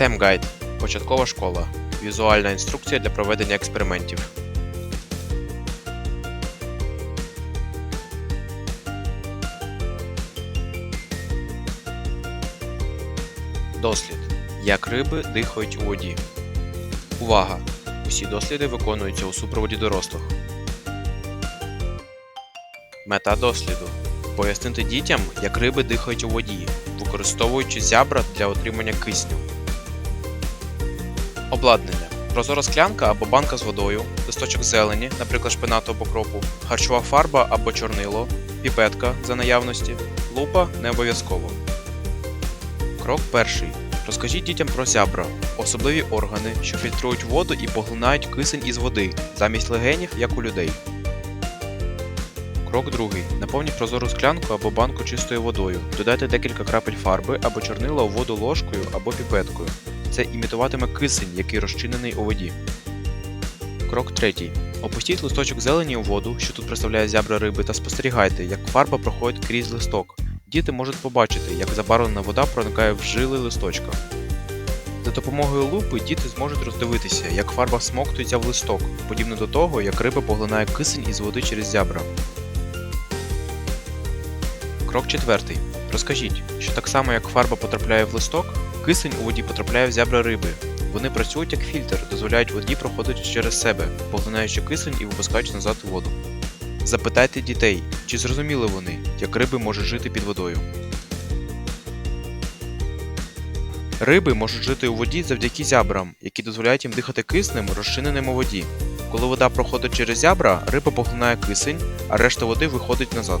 STEM Guide Початкова школа. Візуальна інструкція для проведення експериментів. Дослід. Як риби дихають у воді. Увага! Усі досліди виконуються у супроводі дорослих. Мета досліду пояснити дітям, як риби дихають у воді, використовуючи зябра для отримання кисню. Обладнання. Прозора склянка або банка з водою, листочок зелені, наприклад, шпинату або кропу, харчова фарба або чорнило, піпетка за наявності, лупа не обов'язково. Крок перший. Розкажіть дітям про зябра, особливі органи, що фільтрують воду і поглинають кисень із води, замість легенів, як у людей. Крок другий. Наповніть прозору склянку або банку чистою водою. Додайте декілька крапель фарби або чорнила у воду ложкою або піпеткою. Це імітуватиме кисень, який розчинений у воді. Крок третій. Опустіть листочок зелені у воду, що тут представляє зябра риби, та спостерігайте, як фарба проходить крізь листок. Діти можуть побачити, як забарвлена вода проникає в жили листочка. За допомогою лупи діти зможуть роздивитися, як фарба всмоктується в листок, подібно до того, як риба поглинає кисень із води через зябра. Крок четвертий. Розкажіть, що так само як фарба потрапляє в листок, кисень у воді потрапляє в зябра риби. Вони працюють як фільтр, дозволяють воді проходити через себе, поглинаючи кисень і випускаючи назад воду. Запитайте дітей, чи зрозуміли вони, як риби можуть жити під водою. Риби можуть жити у воді завдяки зябрам, які дозволяють їм дихати киснем, розчиненим у воді. Коли вода проходить через зябра, риба поглинає кисень, а решта води виходить назад.